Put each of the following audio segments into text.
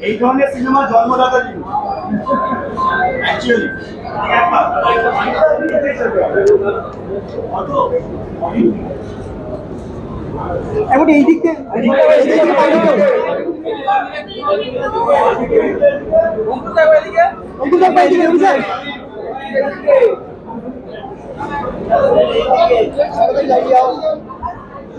এই ধরনের সিনেমা জন্মদাতা যিনি অ্যাকচুয়ালি এখন এই দিক থেকে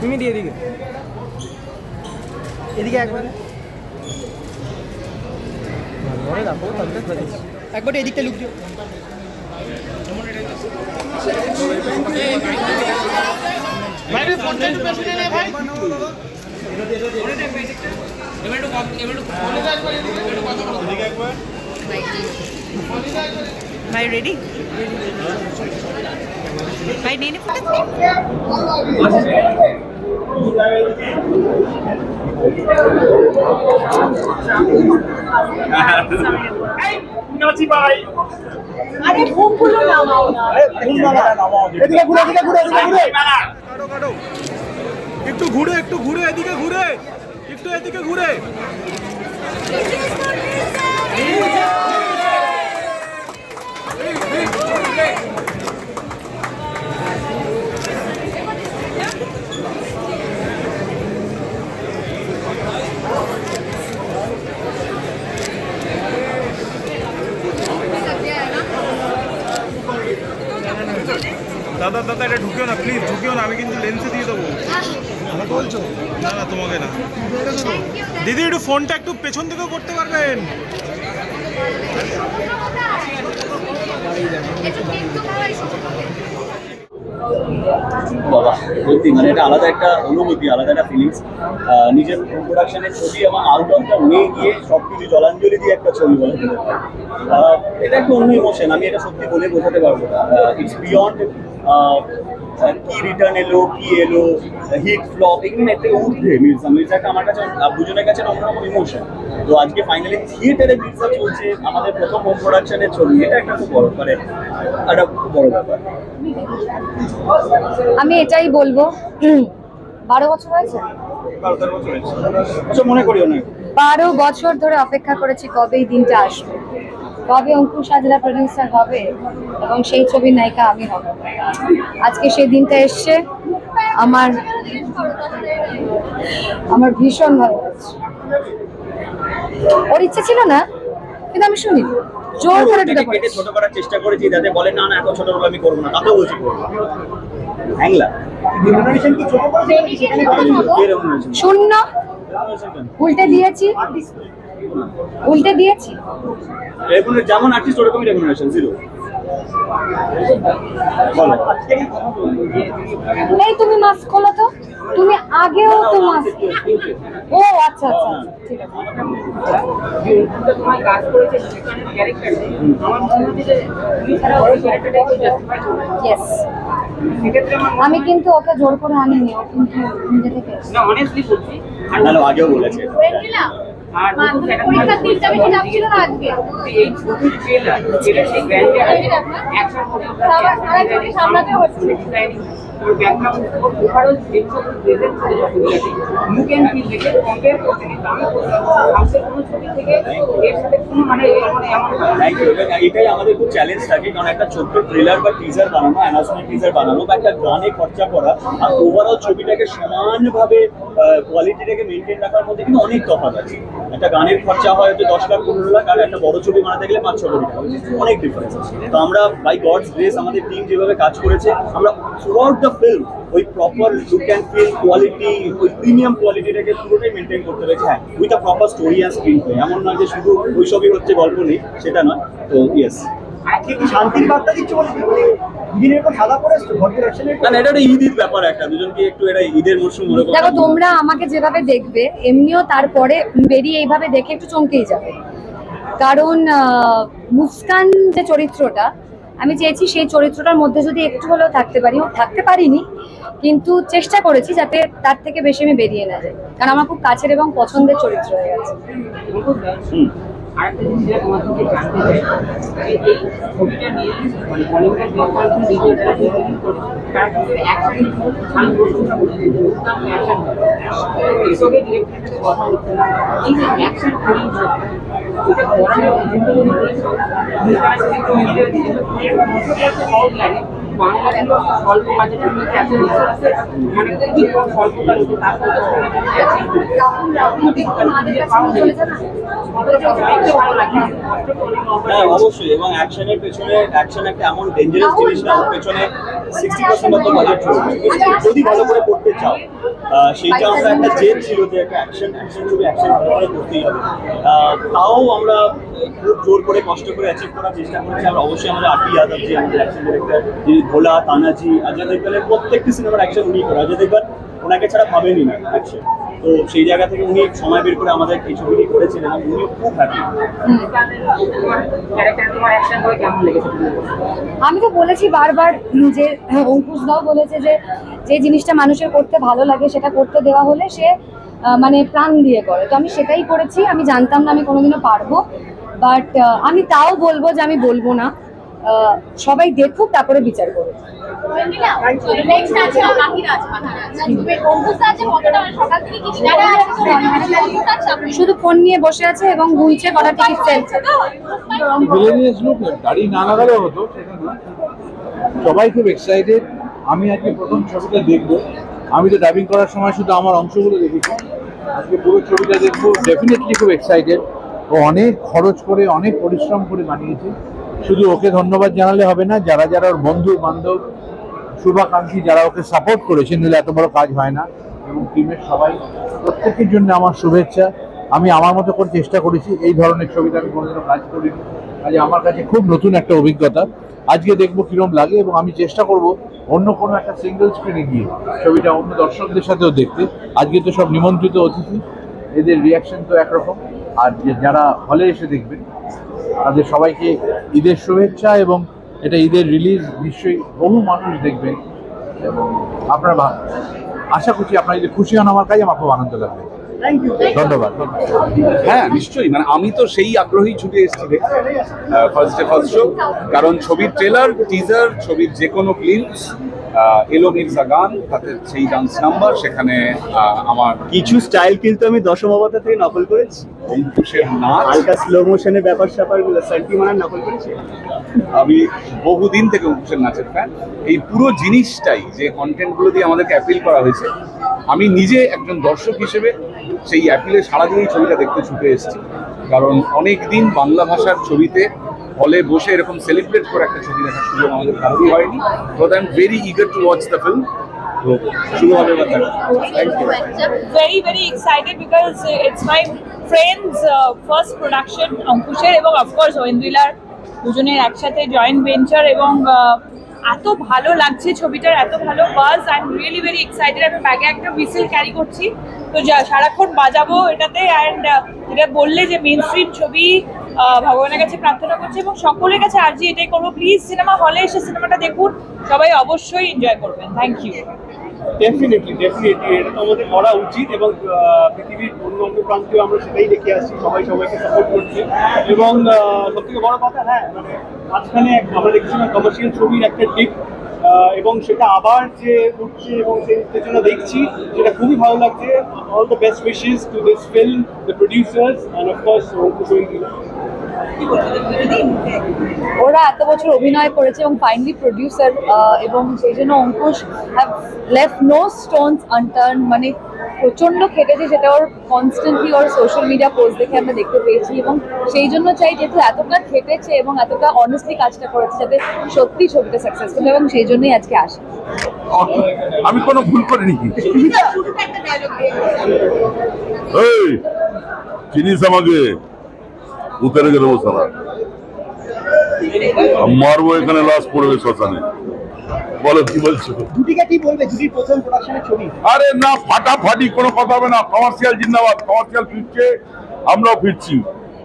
তুমি দিয়ে এদিকে এদিকে একবার। একবার। এদিকটা লুক দিও। ভাই রেডি ভাই। নিয়ে নে ফটো আরে ঘুমগুলো নামাও না। এদিকে ঘুরে এদিকে ঘুরে এদিকে ঘুরে কাটো কাটো একটু ঘুরে একটু ঘুরে এদিকে ঘুরে। একটু এদিকে ঘুরে। দাদা দাদা এটা ঢুকিও না প্লিজ ঢুকিও না আমি কিন্তু লেন্সে দিয়ে দেবো আমাকে বলছো না না তোমাকে না দিদি একটু ফোনটা একটু পেছন থেকেও করতে পারবেন। বাবা সত্যি মানে এটা আলাদা একটা অনুভূতি, আলাদা একটা ফিলিংস নিজের প্রোডাকশনের ছবি এবং আউট অফ দ্য গিয়ে সব কিছু জলাঞ্জলি দিয়ে একটা ছবি বলা এটা একটা অন্য ইমোশন আমি এটা সত্যি বলে বোঝাতে পারব না। ইটস বিয়ন্ড কি রিটার্ন এলো কি এলো হিট ফ্লপ এগুলো এর থেকে ঊর্ধ্বে মির্জা মির্জাটা আমার কাছে দুজনের কাছে অন্যরকম ইমোশন তো আজকে ফাইনালি থিয়েটারে মির্জা চলছে আমাদের প্রথম হোম প্রোডাকশনের ছবি। এটা একটা খুব বড় মানে একটা খুব বড় ব্যাপার। আমি এটাই বলব। বারো বছর হয়েছে? আচ্ছা মনে করিও না। বারো বছর ধরে অপেক্ষা করেছি কবে এই দিনটা আসবে। কবে অঙ্কুশ হাজরা প্রডিউসার হবে এবং সেই ছবির নায়িকা আমি হব। আজকে সেই দিনটা এসছে আমার আমার ভীষণ ভালো ওর ইচ্ছে ছিল না কিন্তু আমি শুনি। জোর করে ঢুকে ছোট করার চেষ্টা করেছি যাতে বলে না না এত ছোট রোল আমি করব না। তাতেও বলছি করব হ্যাংলা। শূন্য। উল্টে দিয়েছি। উল্টে দিয়েছি। এরকম যেমন আর্টিস্ট ওরকমই রেগুলেশন জিরো বলো। এই তুমি মাস্ক খোলো তো। তুমি আগেও তো মাস্ক ও আচ্ছা আচ্ছা আচ্ছা, ঠিক আছে. আমি কিন্তু ওকে জোর করে আনিনি ও কিন্তু নিজে থেকে না এসেছে। নাহলে আগেও বলেছে। এই পরীক্ষার দিনটা বেশি চাপ ছিল না আজকে আবার সারা ছুটি সামলাতে হচ্ছে Thank you. এবং এটাই আমাদের খুব চ্যালেঞ্জ থাকে, কারণ একটা ছোট্ট ট্রেলার বা টিজার বানানো অ্যানাউন্সমেন্ট টিজার বানানো, বা একটা গানে খরচা করা, আর ওভারঅল ছবিটাকে সমানভাবে কোয়ালিটিটাকে মেনটেন রাখার মধ্যে কিন্তু অনেক তফাৎ আছে। একটা গানের খরচা হয় হয়তো দশ লাখ, পনেরো লাখ, আর একটা বড় ছবি বানাতে গেলে পাঁচ, ছ কোটি টাকা। অনেক ডিফারেন্স তো আমরা বাই গডস গ্রেস আমাদের টিম যেভাবে কাজ করেছে, আমরা থ্রু আউট দ্য ফিল্ম ওই proper look and feel quality ওই প্রিমিয়াম কোয়ালিটিটাকে পুরোটাই মেনটেন করতে পেরেছি হ্যাঁ with a proper story and screenplay এমন নয় যে শুধু ওইসবই হচ্ছে গল্প নেই সেটা নয়। তো ইয়েস শান্তির বার্তা দিচ্ছে? মানে দিনের পর সাদা পরে এটা একটা ব্যাপার একটা। দুজনকে একটু এটা ঈদের মরশুম মনে দেখো তোমরা আমাকে যেভাবে দেখবে এমনিও তারপরে বেরিয়ে এইভাবে দেখে একটু চমকেই যাবে। কারণ আহ, মুস্কান যে চরিত্রটা আমি চেয়েছি সেই চরিত্রটার মধ্যে যদি একটু হলেও থাকতে পারি। থাকতে পারিনি, কিন্তু চেষ্টা করেছি যাতে তার থেকে বেশি আমি বেরিয়ে না যাই। কারণ আমার খুব কাছের এবং পছন্দের চরিত্র হয়ে গেছে। আরেকটা জিনিস যেটা জানতে চাই, যে এই ছবিটা নিয়ে মানে বলিউডের যে কয়েকজন ভিডিও যারা করছে, তারা কিন্তু অ্যাকশন আমি প্রশংসা করছি, যে উত্তম কথা এই যে অ্যাকশন ফিল্ম এটা করানোর জন্য মিলিয়ে দিয়ে সহজ লাগে। হ্যাঁ অবশ্যই। এবং অ্যাকশনের পেছনে অ্যাকশন একটা এমন ডেঞ্জারাস জিনিস না পেছনে সিক্সটি পার্সেন্ট মতো বাজেট যদি ভালো করে করতে চাও সেইটা আমরা একটা জেদ ছিল যে একটা অ্যাকশন অ্যাকশন ছবি অ্যাকশন করে করতেই হবে। তাও আমরা খুব জোর করে কষ্ট করে অ্যাচিভ করার চেষ্টা করেছি। আর অবশ্যই আমাদের আরপি যাদব জি, আমাদের অ্যাকশন ডিরেক্টর যিনি ভোলা, তানাজি, অজয় দেবগানের প্রত্যেকটি সিনেমার অ্যাকশন উনি করে। অজয় দেবগান ওনাকে ছাড়া ভাবেনি না অ্যাকশন তো সেই জায়গা থেকে উনি সময় বের করে আমাদের এই ছবিটি করেছিলেন এবং উনি খুব হ্যাপি আমি তো বলেছি বারবার যে অঙ্কুশ দাও বলেছে যে যে জিনিসটা মানুষের করতে ভালো লাগে সেটা করতে দেওয়া হলে সে মানে প্রাণ দিয়ে করে। তো আমি সেটাই করেছি আমি জানতাম না আমি কোনোদিনও পারব। বাট আমি তাও বলব যে আমি বলব না। সবাই দেখুক তারপরে বিচার করুক। শুধু ফোন নিয়ে বসে আছে এবং গুনছে কটা টিকিট ফেলছে গাড়ি না লাগালেও হতো সবাই খুব এক্সাইটেড আমি আজকে প্রথম ছবিটা দেখব। আমি তো ডাবিং করার সময় শুধু আমার অংশগুলো দেখেছি। আজকে পুরো ছবিটা দেখব। ডেফিনেটলি খুব এক্সাইটেড ও অনেক খরচ করে অনেক পরিশ্রম করে বানিয়েছে। শুধু ওকে ধন্যবাদ জানালে হবে না, যারা যারা ওর বন্ধু, বান্ধব, শুভাকাঙ্ক্ষী, যারা ওকে সাপোর্ট করেছে নিলে এত বড় কাজ হয় না। এবং টিমের সবাই, প্রত্যেকের জন্য আমার শুভেচ্ছা। আমি আমার মতো করে চেষ্টা করেছি, এই ধরনের ছবিতে আমি কোনোদিনও কাজ করিনি। কাজে আমার কাছে খুব নতুন একটা অভিজ্ঞতা। আজকে দেখব কিরম লাগে এবং আমি চেষ্টা করব অন্য কোনো একটা সিঙ্গেল স্ক্রিনে গিয়ে ছবিটা অন্য দর্শকদের সাথেও দেখতে। আজকে তো সব নিমন্ত্রিত অতিথি, এদের রিয়াকশন তো একরকম। আর যে- যারা হলে এসে দেখবেন তাদের সবাইকে ঈদের শুভেচ্ছা এবং এটা ঈদের রিলিজ নিশ্চয়ই বহু মানুষ দেখবেন এবং আপনারা আশা করছি আপনারা যদি খুশি হন আমার কাছে আমার খুব আনন্দ লাগবে। থ্যাংক ইউ ধন্যবাদ হ্যাঁ নিশ্চয়ই। মানে আমি তো সেই আগ্রহেই ছুটে এসেছি ফার্স্ট ডে ফার্স্ট শো কারণ ছবির ট্রেলার টিজার ছবির যে কোনো গ্লিমস এলো মির্জা গান তাতে সেই ডান্স নাম্বার সেখানে আমার কিছু স্টাইল কিন্তু আমি দশম অবতার থেকে নকল করেছি। অঙ্কুশের নাচ। হালকা স্লো মোশনের ব্যাপার স্যাপারগুলো সাল্টি মারার নকল করেছি। আমি বহুদিন থেকে অঙ্কুশের নাচের ফ্যান এই পুরো জিনিসটাই যে কন্টেন্টগুলো দিয়ে আমাদেরকে অ্যাপিল করা হয়েছে আমি নিজে একজন দর্শক হিসেবে সেই অ্যাপিলে সারা দিনই ছবিটা দেখতে ছুটে এসেছি। কারণ অনেক দিন বাংলা ভাষার ছবিতে হলে বসে এরকম সেলিব্রেট করে একটা ছবি দেখার সুযোগ আমাদের কারোরই হয়নি। তো I am very eager to watch the film uh, it's my friend's uh, first production অঙ্কুশের এবং একসাথে জয়েন্ট ভেঞ্চার এবং uh, এত ভালো লাগছে ছবিটার এত ভালো রিয়েলি ভেরি এক্সাইটেড আমি ব্যাগে একটা ক্যারি করছি। তো সারাক্ষণ বাজাবো এটাতে। অ্যান্ড যেটা বললে যে মেন স্ট্রিম ছবি ভগবানের কাছে প্রার্থনা করছি এবং সকলের কাছে আর্জি এটাই করব প্লিজ সিনেমা হলে এসে সিনেমাটা দেখুন। সবাই অবশ্যই এনজয় করবেন। থ্যাংক ইউ ডেফিনেটলি ডেফিনেটলি এটা তো আমাদের করা উচিত এবং পৃথিবীর অন্য অন্য প্রান্তেও আমরা সেটাই দেখে আসছি, সবাই সবাইকে সাপোর্ট করছে। এবং সব থেকে বড় কথা হ্যাঁ মানে মাঝখানে আমরা দেখছিলাম কমার্শিয়াল ছবির একটা দিক এবং সেটা আবার যে উঠছে এবং সেই উত্তেজনা দেখছি, সেটা খুবই ভালো লাগছে। All the best wishes to this film the producers and of course ওরা এত বছর অভিনয় করেছে এবং ফাইনালি প্রডিউসার এবং সেই জন্য Ankush have left no stones unturn মানে প্রচণ্ড খেটেছে সেটা ওর কনস্ট্যান্টলি ওর সোশ্যাল মিডিয়া পোস্ট দেখে আমরা দেখতে পেয়েছি এবং সেই জন্য চাই যেহেতু এতটা খেটেছে এবং এতটা অনেস্টলি কাজটা করেছে যাতে সত্যি ছবিটা সাকসেসফুল এবং সেই জন্যই আজকে আসে। আমি কোনো ভুল করিনি কি? এই চিনিস আমাকে? উতারে গেল সারা মারবো এখানে লাশ পড়বে শ্মশানে। বলো কি বলছো? কি বলবে? প্রথম প্রোডাকশনের ছবি। আরে না ফাটাফাটি কোনো কথা হবে না। কমার্শিয়াল জিন্দাবাদ কমার্শিয়াল ফিরছে আমরাও ফিরছি।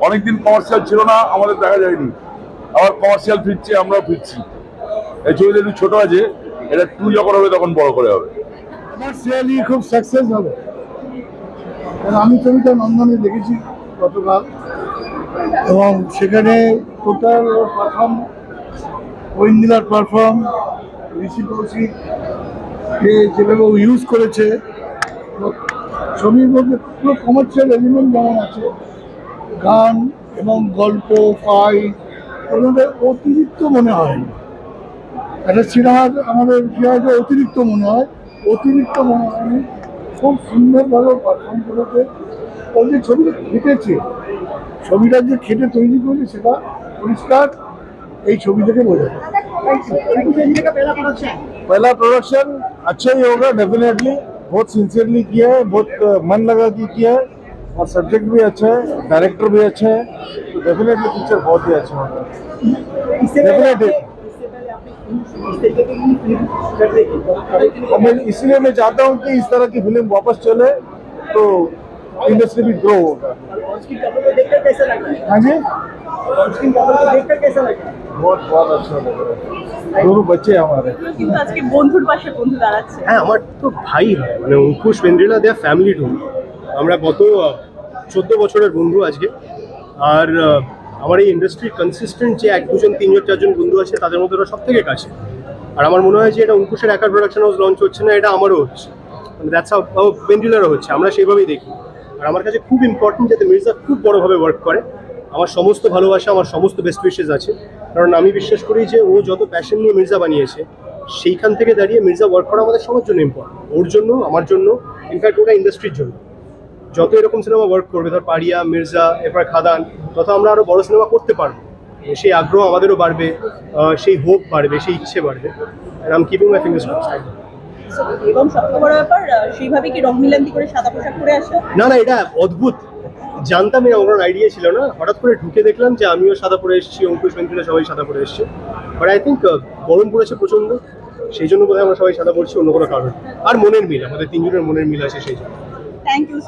অনেকদিন কমার্শিয়াল ছিল না আমাদের দেখা যায়নি। আবার কমার্শিয়াল ফিরছে আমরাও ফিরছি। এই ছবিটা একটু ছোট আছে এটা টু যখন হবে তখন বড় করে হবে। কমার্শিয়ালি খুব সাকসেস হবে। আমি ছবিটা নন্দনে দেখেছি গতকাল। এবং সেখানে টোটাল পারফর্ম ঐন্দিলার পারফর্ম ঋষি কৌশিক যেভাবে ইউজ করেছে ছবির মধ্যে পুরো কমার্শিয়াল এলিমেন্ট যেমন আছে, গান এবং গল্প ফাইট ওগুলো অতিরিক্ত মনে হয়। একটা সিনেমার আমাদের হয় যে অতিরিক্ত মনে হয়, অতিরিক্ত মনে হয়নি, খুব সুন্দরভাবে পারফর্ম করেছে ও যে ছবিটা খেটেছে ছবিটা যে খেটে তৈরি করেছে সেটা পরিষ্কার এই ছবি থেকে বোঝা যায় पहला प्रोडक्शन अच्छा ही होगा डेफिनेटली बहुत सिंसियरली किया है बहुत अ, मन लगा के किया है और सब्जेक्ट भी अच्छा है डायरेक्टर भी अच्छा है तो डेफिनेटली पिक्चर बहुत ही अच्छा होगा डेफिनेटली मैं इसलिए मैं चाहता हूँ कि इस तरह की फिल्म वापस चले तो इंडस्ट्री भी ग्रो होगा हाँ जी बहुत बहुत अच्छा लग रहा है दोनों बच्चे हैं हमारे কিন্তু আজকে বন্ধুর পাশে বন্ধু দাঁড়াচ্ছে হ্যাঁ আমার তো ভাই হয় মানে অঙ্কুশ বেন্দ্রিলা দেয়া ফ্যামিলি টু আমরা গত চোদ্দ বছরের বন্ধু আজকে আর আহ, আমার এই ইন্ডাস্ট্রির কনসিস্টেন্ট যে এক দুজন তিনজন চারজন বন্ধু আছে তাদের মধ্যে ওরা সব থেকে কাছে আর আমার মনে হয় যে এটা অঙ্কুশের একার প্রোডাকশন হাউস লঞ্চ হচ্ছে না এটা আমারও হচ্ছে মানে দ্যাটস হাউ বেন্ডিলারও হচ্ছে আমরা সেইভাবেই দেখি আর আমার কাছে খুব ইম্পর্টেন্ট যাতে মির্জা খুব বড়োভাবে ওয়ার্ক করে। আমার সমস্ত ভালোবাসা, আমার সমস্ত বেস্ট উইশেস আছে। কারণ আমি বিশ্বাস করি যে ও যত প্যাশন নিয়ে মির্জা বানিয়েছে, সেইখান থেকে দাঁড়িয়ে মির্জা ওয়ার্ক করা আমাদের সবার জন্য ইম্পর্টেন্ট ওর জন্য, আমার জন্য ইনফ্যাক্ট ওটা ইন্ডাস্ট্রির জন্য। যত এরকম সিনেমা ওয়ার্ক করবে, ধর পাড়িয়া, মির্জা, এরপর খাদান, তত আমরা আরও বড় সিনেমা করতে পারব। সেই আগ্রহ আমাদেরও বাড়বে সেই হোপ বাড়বে, সেই ইচ্ছে বাড়বে। I am keeping my fingers crossed এবং সবচেয়ে বড় ব্যাপার সেইভাবে কি রং মিলান্তি করে সাদা পোশাক পরে আসো না না এটা অদ্ভুত। জানতাম আমার কোনো আইডিয়া ছিল না। হঠাৎ করে ঢুকে দেখলাম যে আমিও সাদা পরে এসেছি অঙ্কুশ বেন্দ্রিলা সবাই সাদা পরে এসেছে। বাট আই থিঙ্ক গরম পড়েছে প্রচণ্ড সেই জন্য বোধহয় আমরা সবাই সাদা পড়ছি অন্য কোনো কারণ আর মনের মিল আমাদের তিনজনের মনের মিল আছে সেই জন্য। Thank you